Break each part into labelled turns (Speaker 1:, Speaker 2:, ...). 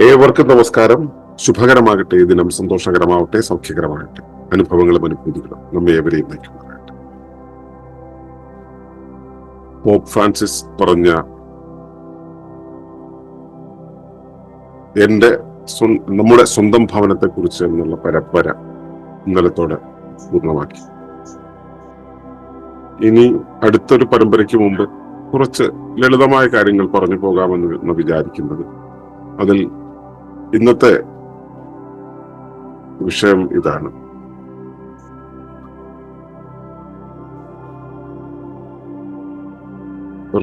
Speaker 1: ഏവർക്കും നമസ്കാരം. ശുഭകരമാകട്ടെ. ഈ ദിനം സന്തോഷകരമാവട്ടെ സൗഖ്യകരമാകട്ടെ. അനുഭവങ്ങളും അനുഭൂതികളും നമ്മെ ഏവരെയും നയിക്കുന്നതാകട്ടെ പോപ്പ് ഫ്രാൻസിസ് പറഞ്ഞ എന്റെ നമ്മുടെ സ്വന്തം ഭവനത്തെ കുറിച്ച് എന്നുള്ള പരമ്പര ഇന്നലത്തോടെ പൂർണമാക്കി. ഇനി അടുത്തൊരു പരമ്പരയ്ക്ക് മുമ്പ് കുറച്ച് ലളിതമായ കാര്യങ്ങൾ പറഞ്ഞു പോകാമെന്ന് വിചാരിക്കുന്നത്. അതിൽ ഇന്നത്തെ വിഷയം ഇതാണ്.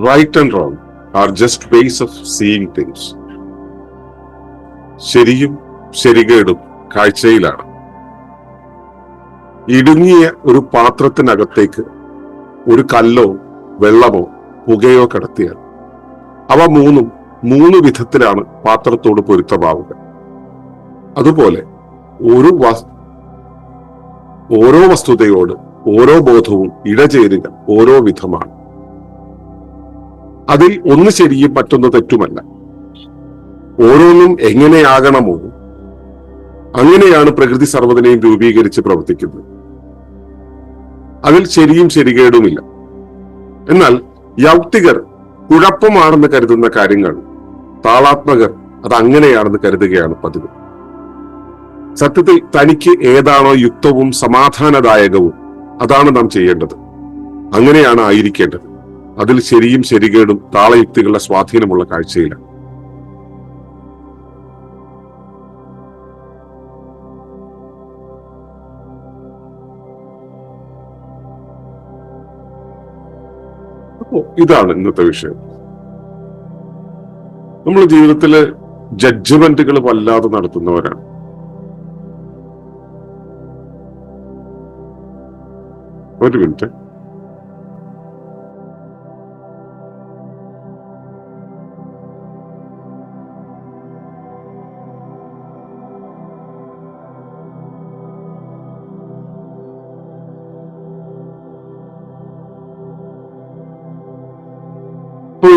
Speaker 1: Right and wrong are just ways of seeing things ശരിയും ശരികേടും കാഴ്ചയിലാണ്. ഇടുങ്ങിയ ഒരു പാത്രത്തിനകത്തേക്ക് ഒരു കല്ലോ വെള്ളമോ പുകയോ കടത്തിയാൽ അവ മൂന്നും മൂന്ന് വിധത്തിലാണ് പാത്രത്തോട് പൊരുത്തമാവുക. അതുപോലെ ഒരു ഓരോ വസ്തുതയോട് ഓരോ ബോധവും ഇടചേരുക ഓരോ വിധമാണ്. അതിൽ ഒന്ന് ശരിയും മറ്റൊന്ന് തെറ്റുമല്ല. ഓരോന്നും എങ്ങനെയാകണമോ അങ്ങനെയാണ് പ്രകൃതി സർവതിനെയും രൂപീകരിച്ച് പ്രവർത്തിക്കുന്നത്. അതിൽ ശരിയും ശരികേടുമില്ല. എന്നാൽ യൗക്തികർ കുഴപ്പമാണെന്ന് കരുതുന്ന കാര്യങ്ങൾ താളാത്മകർ അത് അങ്ങനെയാണെന്ന് കരുതുകയാണ് പതിവ്. സത്യത്തിൽ തനിക്ക് ഏതാണോ യുക്തവും സമാധാനദായകവും അതാണ് നാം ചെയ്യേണ്ടത്. അങ്ങനെയാണ് ആയിരിക്കേണ്ടത്. അതിൽ ശരിയും ശരികേടും താളയുക്തികളുടെ സ്വാധീനമുള്ള കാഴ്ചയിലാണ്. ഇതാണ് ഇന്നത്തെ വിഷയം. നമ്മൾ ജീവിതത്തിൽ ജഡ്ജ്മെന്റുകൾ വല്ലാതെ നടത്തുന്നവരാണ്. ഒരു മിനിറ്റ്.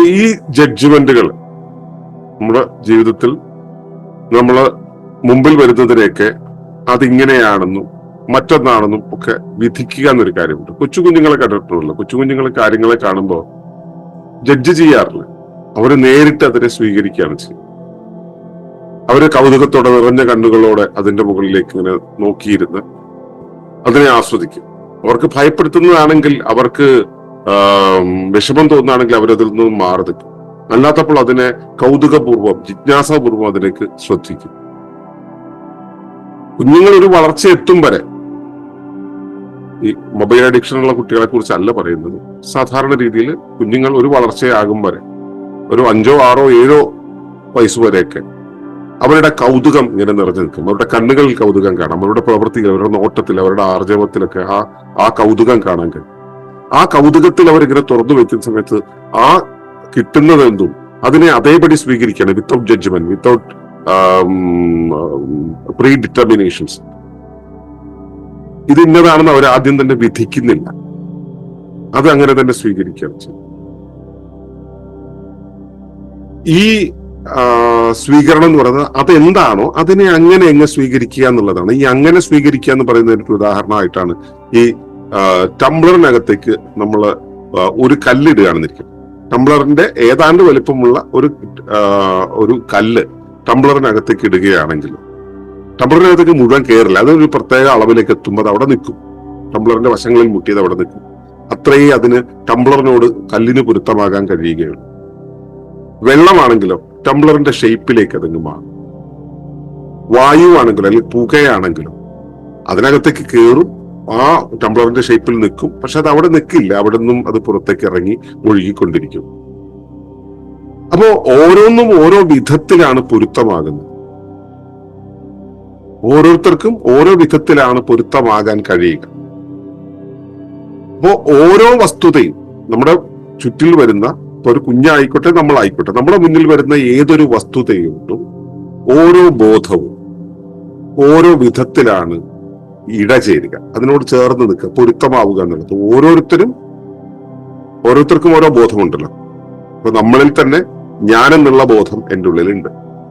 Speaker 1: ഈ ജഡ്ജ്മെന്റുകൾ നമ്മുടെ ജീവിതത്തിൽ നമ്മൾ മുമ്പിൽ വരുന്നതിനെയൊക്കെ അതിങ്ങനെയാണെന്നും മറ്റൊന്നാണെന്നും ഒക്കെ വിധിക്കുക എന്നൊരു കാര്യമുണ്ട്. കൊച്ചു കുഞ്ഞുങ്ങളെ കണ്ടിട്ടുള്ളൂ കൊച്ചു കുഞ്ഞുങ്ങളെ കാര്യങ്ങളെ കാണുമ്പോൾ ജഡ്ജ് ചെയ്യാറില്ല. അവർ നേരിട്ട് അതിനെ സ്വീകരിക്കുകയാണ് ചെയ്യുന്നത്. അവർ കൗതുകത്തോടെ നിറഞ്ഞ കണ്ണുകളോടെ അതിന്റെ മുകളിലേക്ക് ഇങ്ങനെ നോക്കിയിരുന്ന് അതിനെ ആസ്വദിക്കും. അവർക്ക് ഭയപ്പെടുത്തുന്നതാണെങ്കിൽ അവർക്ക് വിഷമം തോന്നുകയാണെങ്കിൽ അവരതിൽ നിന്നും മാറി നിൽക്കും. അല്ലാത്തപ്പോൾ അതിനെ കൗതുകപൂർവം ജിജ്ഞാസാപൂർവം അതിലേക്ക് ശ്രദ്ധിക്കും. കുഞ്ഞുങ്ങൾ ഒരു വളർച്ച എത്തും വരെ ഈ മൊബൈൽ അഡിക്ഷൻ ഉള്ള കുട്ടികളെ കുറിച്ചല്ല പറയുന്നത്. സാധാരണ രീതിയിൽ കുഞ്ഞുങ്ങൾ ഒരു വളർച്ചയാകും വരെ ഒരു അഞ്ചോ ആറോ ഏഴോ വയസ്സ് വരെയൊക്കെ അവരുടെ കൗതുകം ഇങ്ങനെ നിറഞ്ഞു നിൽക്കും അവരുടെ കണ്ണുകളിൽ കൗതുകം കാണാം. അവരുടെ പ്രവൃത്തികൾ അവരുടെ നോട്ടത്തിൽ അവരുടെ ആർജവത്തിലൊക്കെ ആ ആ കൗതുകം കാണാൻ കഴിയും. ആ കൗതുകത്തിൽ അവരിങ്ങനെ തുറന്നു വെക്കുന്ന സമയത്ത് ആ കിട്ടുന്നത് എന്തും അതിനെ അതേപടി സ്വീകരിക്കണം without judgement without predeterminations ഇത് ഇന്നതാണെന്ന് അവർ ആദ്യം തന്നെ വിധിക്കുന്നില്ല. അത് അങ്ങനെ തന്നെ സ്വീകരിക്കുകയാണ് ചെയ്യും ഈ സ്വീകരണം എന്ന് പറയുന്നത് അതെന്താണോ അതിനെ അങ്ങനെ എങ്ങനെ സ്വീകരിക്കുക എന്നുള്ളതാണ്. ഈ അങ്ങനെ സ്വീകരിക്കുക എന്ന് പറയുന്നതിന് ഒരു ഉദാഹരണമായിട്ടാണ് ഈ ടംബ്ലറിനകത്തേക്ക് നമ്മൾ ഒരു കല്ലിടുകയാണെന്നിരിക്കും ടംബ്ലറിന്റെ ഏതാണ്ട് വലിപ്പമുള്ള ഒരു ഒരു കല്ല് ടംബ്ലറിനകത്തേക്ക് ഇടുകയാണെങ്കിൽ ടംബ്ലറിനകത്തേക്ക് മുഴുവൻ കയറില്ല. അതൊരു പ്രത്യേക അളവിലേക്ക് എത്തുമ്പോൾ അത് അവിടെ നിൽക്കും. ടംബ്ലറിന്റെ വശങ്ങളിൽ മുട്ടിയത് അവിടെ നിൽക്കും. അത്രയേ അതിന് ടംബ്ലറിനോട് കല്ലിന് പൊരുത്തമാകാൻ കഴിയുകയുള്ളൂ. വെള്ളമാണെങ്കിലോ ടംബ്ലറിന്റെ ഷേപ്പിലേക്ക് അതങ്ങ് മാറും. വായുവാണെങ്കിലോ അല്ലെങ്കിൽ പുകയാണെങ്കിലോ അതിനകത്തേക്ക് കയറും. ആ ടംബ്ലറിന്റെ ഷേപ്പിൽ നിൽക്കും. പക്ഷെ അത് അവിടെ നിൽക്കില്ല. അവിടെ നിന്നും അത് പുറത്തേക്ക് ഇറങ്ങി ഒഴുകിക്കൊണ്ടിരിക്കും അപ്പോ ഓരോന്നും ഓരോ വിധത്തിലാണ് പൊരുത്തമാകുന്നത്. ഓരോരുത്തർക്കും ഓരോ വിധത്തിലാണ് പൊരുത്തമാകാൻ കഴിയുക. അപ്പോ ഓരോ വസ്തുതയും നമ്മുടെ ചുറ്റിൽ വരുന്ന ഇപ്പൊ ഒരു കുഞ്ഞായിക്കോട്ടെ നമ്മളായിക്കോട്ടെ നമ്മുടെ മുന്നിൽ വരുന്ന ഏതൊരു വസ്തുതയും ഓരോ ബോധവും ഓരോ വിധത്തിലാണ് ഇടചേരുക അതിനോട് ചേർന്ന് നിൽക്കുക. പൊരുത്തമാവുക എന്നുള്ളത്. ഓരോരുത്തരും ഓരോരുത്തർക്കും ഓരോ ബോധമുണ്ടല്ലോ. അപ്പൊ നമ്മളിൽ തന്നെ ഞാനെന്നുള്ള ബോധം എന്റെ ഉള്ളിലുണ്ട്.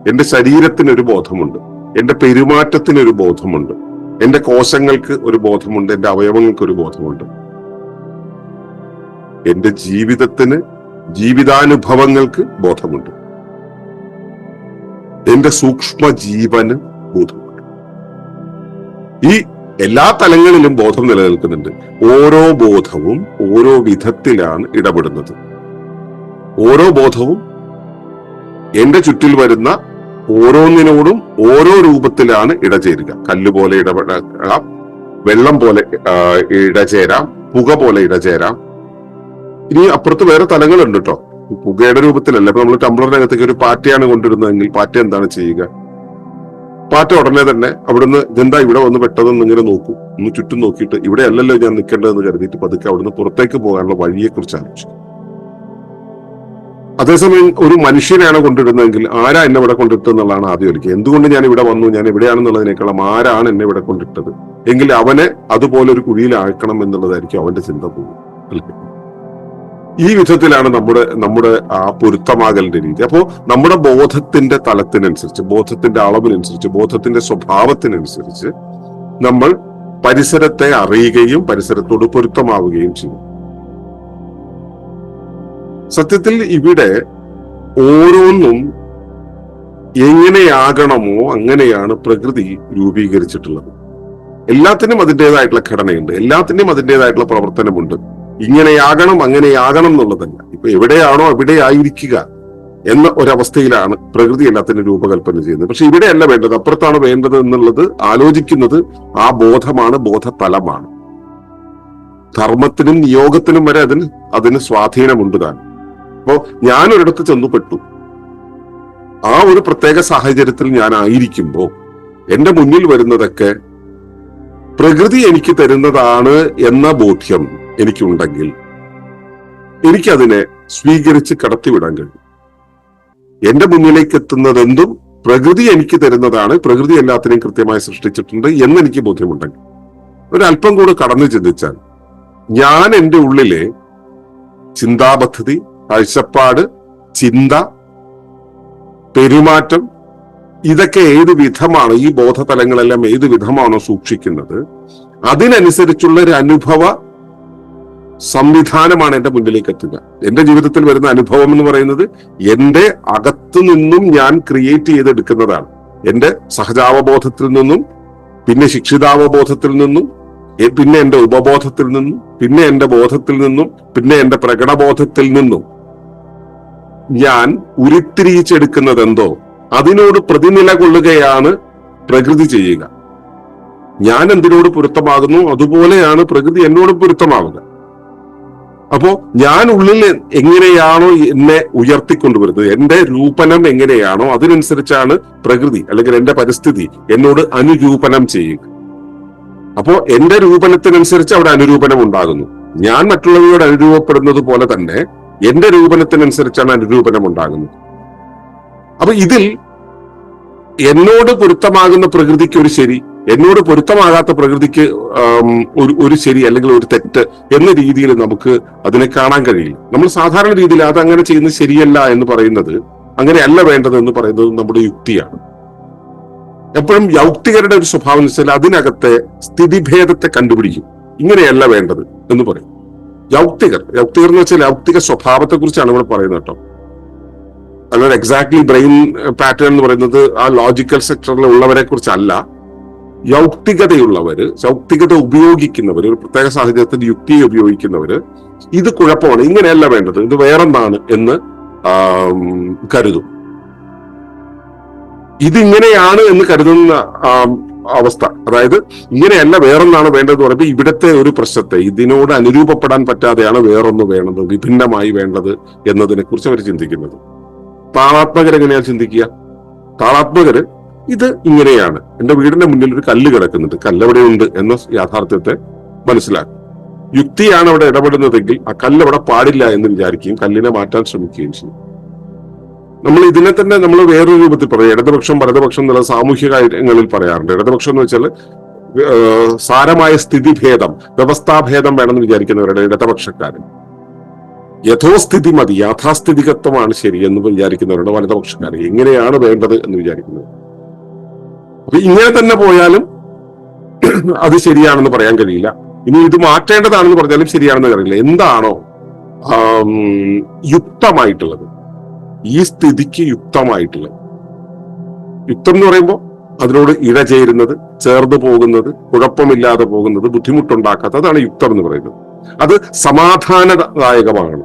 Speaker 1: എന്റെ ശരീരത്തിനൊരു ബോധമുണ്ട്. എന്റെ പെരുമാറ്റത്തിനൊരു ബോധമുണ്ട്. എന്റെ കോശങ്ങൾക്ക് ഒരു ബോധമുണ്ട്. എന്റെ അവയവങ്ങൾക്ക് ഒരു ബോധമുണ്ട്. എന്റെ ജീവിതത്തിന് ജീവിതാനുഭവങ്ങൾക്ക് ബോധമുണ്ട്. എന്റെ സൂക്ഷ്മ ജീവന് ബോധമുണ്ട്. ഈ എല്ലാ തലങ്ങളിലും ബോധം നിലനിൽക്കുന്നുണ്ട്. ഓരോ ബോധവും ഓരോ വിധത്തിലാണ് ഇടപെടുന്നത്. ഓരോ ബോധവും എന്റെ ചുറ്റിൽ വരുന്ന ഓരോന്നിനോടും ഓരോ രൂപത്തിലാണ് ഇടചേരുക. കല്ലുപോലെ ഇടപെടാം വെള്ളം പോലെ ഇടചേരാം പുക പോലെ ഇടചേരാം. ഇനി അപ്പുറത്ത് വേറെ തലങ്ങളുണ്ട് കേട്ടോ പുകയുടെ രൂപത്തിലല്ല. ഇപ്പൊ നമ്മൾ ടംബ്ലറിനകത്തേക്ക് ഒരു പാറ്റയാണ് കൊണ്ടിരുന്നതെങ്കിൽ പാറ്റ എന്താണ് ചെയ്യുക? പാറ്റ ഉടനെ തന്നെ അവിടുന്ന് ഇതെന്താ ഇവിടെ വന്ന് പെട്ടതെന്ന് ഇങ്ങനെ നോക്കൂ. ഒന്ന് ചുറ്റും നോക്കിയിട്ട് ഇവിടെ അല്ലല്ലോ ഞാൻ നിൽക്കേണ്ടതെന്ന് കരുതിയിട്ട് പതുക്കെ അവിടുന്ന് പുറത്തേക്ക് പോകാനുള്ള വഴിയെ കുറിച്ച് ആലോചിക്കും. അതേസമയം ഒരു മനുഷ്യനെയാണ് കൊണ്ടിടുന്നതെങ്കിൽ ആരാ എന്നെ ഇവിടെ കൊണ്ടിട്ടെന്നുള്ളതാണ് ആദ്യം ഒരിക്കൽ എന്തുകൊണ്ട് ഞാൻ ഇവിടെ വന്നു ഞാൻ എവിടെയാണെന്നുള്ളതിനേക്കാളും ആരാണ് എന്നെ ഇവിടെ കൊണ്ടിട്ടത്? എങ്കിൽ അവനെ അതുപോലെ ഒരു കുഴിയിലാക്കണം എന്നുള്ളതായിരിക്കും അവന്റെ ചിന്ത പോകും ഈ വിധത്തിലാണ് നമ്മുടെ നമ്മുടെ ആ പൊരുത്തമാകലിന്റെ രീതി. അപ്പോ നമ്മുടെ ബോധത്തിന്റെ തലത്തിനനുസരിച്ച് ബോധത്തിന്റെ അളവിനനുസരിച്ച് ബോധത്തിന്റെ സ്വഭാവത്തിനനുസരിച്ച് നമ്മൾ പരിസരത്തെ അറിയുകയും പരിസരത്തോട് പൊരുത്തമാവുകയും ചെയ്യും. സത്യത്തിൽ ഇവിടെ ഓരോന്നും എങ്ങനെയാകണമോ അങ്ങനെയാണ് പ്രകൃതി രൂപീകരിച്ചിട്ടുള്ളത്. എല്ലാത്തിനും അതിന്റെതായിട്ടുള്ള ഘടനയുണ്ട്. എല്ലാത്തിനും അതിന്റെതായിട്ടുള്ള പ്രവർത്തനമുണ്ട്. ഇങ്ങനെയാകണം അങ്ങനെയാകണം എന്നുള്ളതല്ല. ഇപ്പൊ എവിടെയാണോ അവിടെ ആയിരിക്കുക എന്ന ഒരവസ്ഥയിലാണ് പ്രകൃതി എല്ലാത്തിനും രൂപകൽപ്പന ചെയ്യുന്നത്. പക്ഷെ ഇവിടെയല്ല വേണ്ടത്. അപ്പുറത്താണ് വേണ്ടത് എന്നുള്ളത് ആലോചിക്കുന്നത് ആ ബോധമാണ് ബോധതലമാണ്. ധർമ്മത്തിനും നിയോഗത്തിനും വരെ അതിന് അതിന് സ്വാധീനമുണ്ട് താൻ. അപ്പോ ഞാനൊരിടത്ത് ചെന്നുപെട്ടു. ആ ഒരു പ്രത്യേക സാഹചര്യത്തിൽ ഞാൻ ആയിരിക്കുമ്പോൾ എന്റെ മുന്നിൽ വരുന്നതൊക്കെ പ്രകൃതി എനിക്ക് തരുന്നതാണ് എന്ന ബോധ്യം എനിക്കുണ്ടെങ്കിൽ എനിക്കതിനെ സ്വീകരിച്ച് കടത്തിവിടാൻ കഴിയും. എന്റെ മുന്നിലേക്ക് എത്തുന്നതെന്തും പ്രകൃതി എനിക്ക് തരുന്നതാണ്. പ്രകൃതി എല്ലാത്തിനെയും കൃത്യമായി സൃഷ്ടിച്ചിട്ടുണ്ട് എന്ന് എനിക്ക് ബോധ്യമുണ്ടെങ്കിൽ. ഒരല്പം കൂടെ കടന്നു ചിന്തിച്ചാൽ ഞാൻ എന്റെ ഉള്ളിലെ ചിന്താപദ്ധതി കാഴ്ചപ്പാട് ചിന്ത പെരുമാറ്റം ഇതൊക്കെ ഏത് വിധമാണ് ഈ ബോധതലങ്ങളെല്ലാം ഏത് വിധമാണോ സൂക്ഷിക്കുന്നത് അതിനനുസരിച്ചുള്ള ഒരു അനുഭവ സംവിധാനമാണ് എന്റെ മുന്നിലേക്ക് എത്തുക. എന്റെ ജീവിതത്തിൽ വരുന്ന അനുഭവം എന്ന് പറയുന്നത് എന്റെ അകത്തു നിന്നും ഞാൻ ക്രിയേറ്റ് ചെയ്തെടുക്കുന്നതാണ്. എന്റെ സഹജാവബോധത്തിൽ നിന്നും പിന്നെ ശിക്ഷിതാവബോധത്തിൽ നിന്നും പിന്നെ എന്റെ ഉപബോധത്തിൽ നിന്നും പിന്നെ എന്റെ ബോധത്തിൽ നിന്നും പിന്നെ എന്റെ പ്രകടബോധത്തിൽ നിന്നും ഞാൻ ഉരുത്തിരിയിച്ചെടുക്കുന്നത് എന്തോ അതിനോട് പ്രതിനില കൊള്ളുകയാണ് പ്രകൃതി ചെയ്യുക. ഞാൻ എന്തിനോട് പൊരുത്തമാകുന്നു? അതുപോലെയാണ് പ്രകൃതി എന്നോട് പൊരുത്തമാവുക. അപ്പോ ഞാൻ ഉള്ളിൽ എങ്ങനെയാണോ എന്നെ ഉയർത്തിക്കൊണ്ടുവരുന്നത് എന്റെ രൂപനം എങ്ങനെയാണോ അതിനനുസരിച്ചാണ് പ്രകൃതി അല്ലെങ്കിൽ എന്റെ പരിസ്ഥിതി എന്നോട് അനുരൂപനം ചെയ്യുക അപ്പോ എന്റെ രൂപനത്തിനനുസരിച്ച് അവിടെ അനുരൂപനം ഉണ്ടാകുന്നു. ഞാൻ മറ്റുള്ളവരോട് അനുരൂപപ്പെടുന്നത് പോലെ തന്നെ എന്റെ രൂപനത്തിനനുസരിച്ചാണ് അനുരൂപനം ഉണ്ടാകുന്നത്. അപ്പൊ ഇതിൽ എന്നോട് പൊരുത്തമാകുന്ന പ്രകൃതിക്ക് ഒരു ശരി എന്നോട് പൊരുത്തമാകാത്ത പ്രകൃതിക്ക് ഒരു ഒരു ശരി അല്ലെങ്കിൽ ഒരു തെറ്റ് എന്ന രീതിയിൽ നമുക്ക് അതിനെ കാണാൻ കഴിയില്ല. നമ്മൾ സാധാരണ രീതിയിൽ അത് അങ്ങനെ ചെയ്യുന്ന ശരിയല്ല എന്ന് പറയുന്നത് അങ്ങനെയല്ല വേണ്ടത് എന്ന് പറയുന്നത് നമ്മുടെ യുക്തിയാണ്. എപ്പോഴും യൗക്തികരുടെ ഒരു സ്വഭാവം എന്ന് വെച്ചാൽ അതിനകത്തെ സ്ഥിതിഭേദത്തെ കണ്ടുപിടിക്കും. ഇങ്ങനെയല്ല വേണ്ടത് എന്ന് പറയും. യൗക്തികർ യൗക്തികർ എന്ന് വെച്ചാൽ യൗക്തിക സ്വഭാവത്തെ കുറിച്ചാണ് ഇവിടെ പറയുന്നത് കേട്ടോ. അല്ലാതെ എക്സാക്ട്ലി ബ്രെയിൻ പാറ്റേൺ എന്ന് പറയുന്നത് ആ ലോജിക്കൽ സെക്ടറിൽ ഉള്ളവരെ കുറിച്ചല്ല യൗക്തികതയുള്ളവര് യൗക്തികത ഉപയോഗിക്കുന്നവര് ഒരു പ്രത്യേക സാഹചര്യത്തിൽ യുക്തിയെ ഉപയോഗിക്കുന്നവര് ഇത് കുഴപ്പമാണ് ഇങ്ങനെയല്ല വേണ്ടത് ഇത് വേറെന്താണ് എന്ന് കരുതും. ഇതിങ്ങനെയാണ് എന്ന് കരുതുന്ന അവസ്ഥ. അതായത് ഇങ്ങനെയല്ല വേറൊന്നാണ് വേണ്ടതെന്ന് പറയുമ്പോൾ ഇവിടുത്തെ ഒരു പ്രശ്നത്തെ ഇതിനോട് അനുരൂപപ്പെടാൻ പറ്റാതെയാണ് വേറൊന്ന് വേണ്ടത് വിഭിന്നമായി വേണ്ടത് എന്നതിനെ കുറിച്ച് അവർ ചിന്തിക്കുന്നത്. താളാത്മകർ എങ്ങനെയാണ് ചിന്തിക്കുക? താളാത്മകര് ഇത് ഇങ്ങനെയാണ്. എന്റെ വീടിന്റെ മുന്നിൽ ഒരു കല്ല് കിടക്കുന്നുണ്ട്. കല്ലെവിടെയുണ്ട് എന്ന യാഥാർത്ഥ്യത്തെ മനസ്സിലാക്കും. യുക്തിയാണ് അവിടെ ഇടപെടുന്നതെങ്കിൽ ആ കല്ല് അവിടെ പാടില്ല എന്ന് വിചാരിക്കുകയും കല്ലിനെ മാറ്റാൻ ശ്രമിക്കുകയും ചെയ്യും. നമ്മൾ ഇതിനെ തന്നെ നമ്മൾ വേറൊരു രൂപത്തിൽ പറയും. ഇടതുപക്ഷം വലതുപക്ഷം എന്നുള്ള സാമൂഹ്യ കാര്യങ്ങളിൽ പറയാറുണ്ട്. ഇടതുപക്ഷം എന്ന് വെച്ചാൽ സാരമായ സ്ഥിതിഭേദം വ്യവസ്ഥാഭേദം വേണമെന്ന് വിചാരിക്കുന്നവരുടെ ഇടതുപക്ഷക്കാരൻ യഥോസ്ഥിതി മതി യാഥാസ്ഥിതികത്വമാണ് ശരി എന്ന് വിചാരിക്കുന്നവരുടെ വലതുപക്ഷക്കാരൻ എങ്ങനെയാണ് വേണ്ടത് എന്ന് വിചാരിക്കുന്നത് അപ്പൊ ഇങ്ങനെ തന്നെ പോയാലും അത് ശരിയാണെന്ന് പറയാൻ കഴിയില്ല. ഇനി ഇത് മാറ്റേണ്ടതാണെന്ന് പറഞ്ഞാലും ശരിയാണെന്ന് കഴിയില്ല എന്താണോ യുക്തമായിട്ടുള്ളത്. ഈ സ്ഥിതിക്ക് യുക്തമായിട്ടുള്ളത്. യുക്തം എന്ന് പറയുമ്പോൾ അതിനോട് ഇഴചേരുന്നത് ചേർന്ന് പോകുന്നത് കുഴപ്പമില്ലാതെ പോകുന്നത് ബുദ്ധിമുട്ടുണ്ടാക്കാത്ത അതാണ് യുക്തം എന്ന് പറയുന്നത്. അത് സമാധാനദായകമാണ്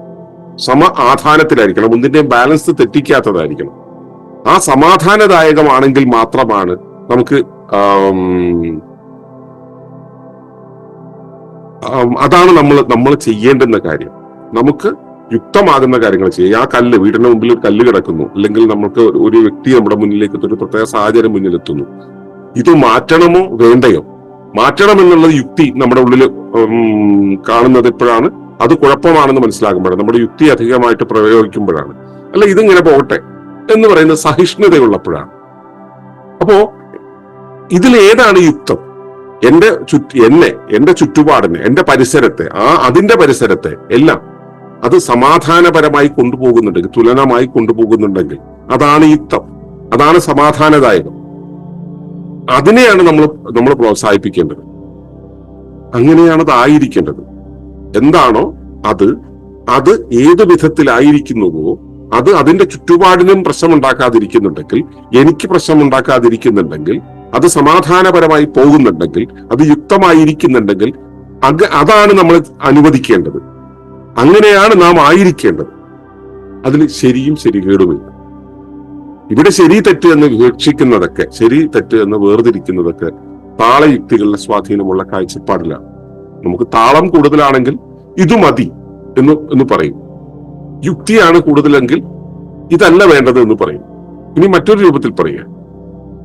Speaker 1: സമ ആധാനത്തിലായിരിക്കണം. ഒന്നിന്റെയും ബാലൻസ് തെറ്റിക്കാത്തതായിരിക്കണം. ആ സമാധാനദായകമാണെങ്കിൽ മാത്രമാണ് നമുക്ക് അതാണ് നമ്മൾ നമ്മൾ ചെയ്യേണ്ടുന്ന കാര്യം. നമുക്ക് യുക്തമാകുന്ന കാര്യങ്ങൾ ചെയ്യുക ആ കല്ല് വീടിന്റെ മുമ്പിൽ ഒരു കല്ല് കിടക്കുന്നു. അല്ലെങ്കിൽ നമുക്ക് ഒരു- ഒരു വ്യക്തി നമ്മുടെ മുന്നിലേക്ക് ഒരു പ്രത്യേക സാഹചര്യം മുന്നിലെത്തുന്നു. ഇത് മാറ്റണമോ വേണ്ടയോ? മാറ്റണം എന്നുള്ളത് യുക്തി നമ്മുടെ ഉള്ളിൽ കാണുന്നത് എപ്പോഴാണ്? അത് കുഴപ്പമാണെന്ന് മനസ്സിലാകുമ്പോഴാണ്. നമ്മുടെ യുക്തി അധികമായിട്ട് പ്രയോഗിക്കുമ്പോഴാണ്. അല്ല ഇതിങ്ങനെ പോകട്ടെ എന്ന് പറയുന്നത് സഹിഷ്ണുതയുള്ളപ്പോഴാണ്. അപ്പോ ഇതിൽ ഏതാണ് യുക്തം. എന്റെ ചുറ്റു എന്നെ എന്റെ ചുറ്റുപാടിനെ എന്റെ പരിസരത്തെ ആ അതിന്റെ പരിസരത്തെ എല്ലാം അത് സമാധാനപരമായി കൊണ്ടുപോകുന്നുണ്ടെങ്കിൽ തുലനമായി കൊണ്ടുപോകുന്നുണ്ടെങ്കിൽ അതാണ് യുക്തം. അതാണ് സമാധാനദായകം. അതിനെയാണ് നമ്മൾ നമ്മൾ പ്രോത്സാഹിപ്പിക്കേണ്ടത്. അങ്ങനെയാണ് അത് ആയിരിക്കേണ്ടത് എന്താണോ അത് അത് ഏത് വിധത്തിലായിരിക്കുന്നുവോ അത് അതിന്റെ ചുറ്റുപാടിനും പ്രശ്നമുണ്ടാക്കാതിരിക്കുന്നുണ്ടെങ്കിൽ എനിക്ക് പ്രശ്നമുണ്ടാക്കാതിരിക്കുന്നുണ്ടെങ്കിൽ അത് സമാധാനപരമായി പോകുന്നുണ്ടെങ്കിൽ അത് യുക്തമായിരിക്കുന്നുണ്ടെങ്കിൽ അത് അതാണ് നമ്മൾ അനുവദിക്കേണ്ടത്. അങ്ങനെയാണ് നാം ആയിരിക്കേണ്ടത്. അതിൽ ശരിയും ശരികേടുമില്ല. ഇവിടെ ശരി തെറ്റ് എന്ന് വിവക്ഷിക്കുന്നതൊക്കെ ശരി തെറ്റ് എന്ന് വേർതിരിക്കുന്നതൊക്കെ താളയുക്തികളുടെ സ്വാധീനമുള്ള കാഴ്ചപ്പാടിലാണ്. നമുക്ക് താളം കൂടുതലാണെങ്കിൽ ഇത് മതി എന്ന് എന്ന് പറയും. യുക്തിയാണ് കൂടുതലെങ്കിൽ ഇതല്ല വേണ്ടത് എന്ന് പറയും. ഇനി മറ്റൊരു രൂപത്തിൽ പറയുക.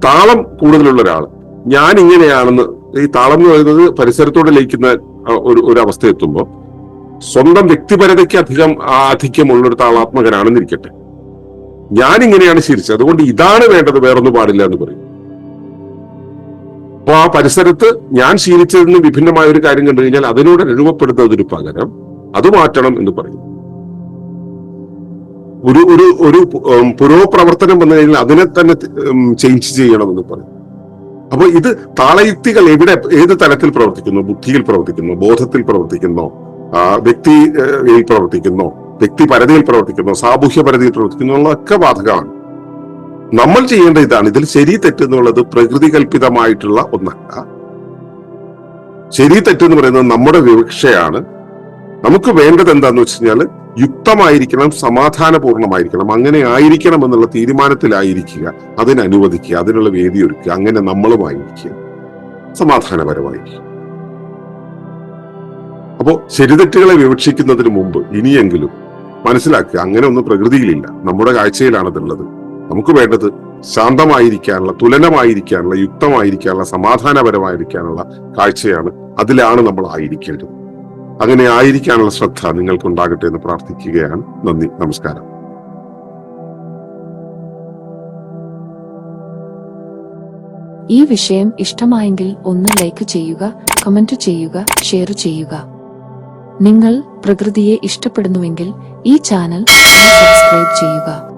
Speaker 1: താളം കൂടുതലുള്ള ഒരാൾ ഞാൻ ഇങ്ങനെയാണെന്ന് ഈ താളം എന്ന് പറയുന്നത് പരിസരത്തോട് ലയിക്കുന്ന ഒരു ഒരു അവസ്ഥ എത്തുമ്പോൾ സ്വന്തം വ്യക്തിപരതയ്ക്ക് അധികം ആധിക്യമുള്ള ഒരു താളാത്മകനാണെന്നിരിക്കട്ടെ. ഞാൻ ഇങ്ങനെയാണ് ശീലിച്ചത്. അതുകൊണ്ട് ഇതാണ് വേണ്ടത് വേറൊന്നും പാടില്ല എന്ന് പറയും. അപ്പൊ ആ പരിസരത്ത് ഞാൻ ശീലിച്ചതിന് വിഭിന്നമായ ഒരു കാര്യം കണ്ടു കഴിഞ്ഞാൽ അതിനോട് രൂപപ്പെടുന്നതിന് പകരം അത് മാറ്റണം എന്ന് പറയും. ഒരു ഒരു ഒരു പുരോപ്രവർത്തനം വന്നു കഴിഞ്ഞാൽ അതിനെ തന്നെ ചേഞ്ച് ചെയ്യണമെന്ന് പറയും. അപ്പൊ ഇത് താളയുക്തികൾ എവിടെ ഏത് തലത്തിൽ പ്രവർത്തിക്കുന്നു? ബുദ്ധിയിൽ പ്രവർത്തിക്കുന്നു ബോധത്തിൽ പ്രവർത്തിക്കുന്നു വ്യക്തിയിൽ പ്രവർത്തിക്കുന്നു വ്യക്തിപരതയിൽ പ്രവർത്തിക്കുന്നു സാമൂഹ്യ പരിധിയിൽ പ്രവർത്തിക്കുന്നു എന്നുള്ളതൊക്കെ ബാധകമാണ്. നമ്മൾ ചെയ്യേണ്ട ഇതാണ്. ഇതിൽ ശരി തെറ്റ് എന്നുള്ളത് പ്രകൃതി കൽപ്പിതമായിട്ടുള്ള ഒന്നല്ല. ശരി തെറ്റ് എന്ന് പറയുന്നത് നമ്മുടെ വിവക്ഷയാണ്. നമുക്ക് വേണ്ടത് എന്താന്ന് വെച്ച് കഴിഞ്ഞാൽ യുക്തമായിരിക്കണം സമാധാനപൂർണമായിരിക്കണം അങ്ങനെ ആയിരിക്കണം എന്നുള്ള തീരുമാനത്തിലായിരിക്കുക അതിന് അനുവദിക്കുക അതിനുള്ള വേദി ഒരുക്കുക അങ്ങനെ നമ്മളുമായിരിക്കുക. സമാധാനപരമായിരിക്കുക. അപ്പോ ശരിതെറ്റുകളെ വിവക്ഷിക്കുന്നതിന് മുമ്പ് ഇനിയെങ്കിലും മനസ്സിലാക്കുക അങ്ങനെ ഒന്നും പ്രകൃതിയിലില്ല. നമ്മുടെ കാഴ്ചയിലാണതുള്ളത് നമുക്ക് വേണ്ടത് ശാന്തമായിരിക്കാനുള്ള തുലനമായിരിക്കാനുള്ള യുക്തമായിരിക്കാനുള്ള സമാധാനപരമായിരിക്കാനുള്ള കാഴ്ചയാണ് അതിലാണ് നമ്മൾ ആയിരിക്കേണ്ടത്. അങ്ങനെ ആയിരിക്കാനുള്ള ശ്രദ്ധ നിങ്ങൾക്കുണ്ടാകട്ടെ എന്ന് പ്രാർത്ഥിക്കുകയാണ്. നന്ദി നമസ്കാരം.
Speaker 2: ഈ വിഷയം ഇഷ്ടമായെങ്കിൽ ഒന്ന് ലൈക്ക് ചെയ്യുക കമന്റ് ചെയ്യുക ഷെയർ ചെയ്യുക. നിങ്ങൾ പ്രകൃതിയെ ഇഷ്ടപ്പെടുന്നുവെങ്കിൽ ഈ ചാനൽ സബ്സ്ക്രൈബ് ചെയ്യുക.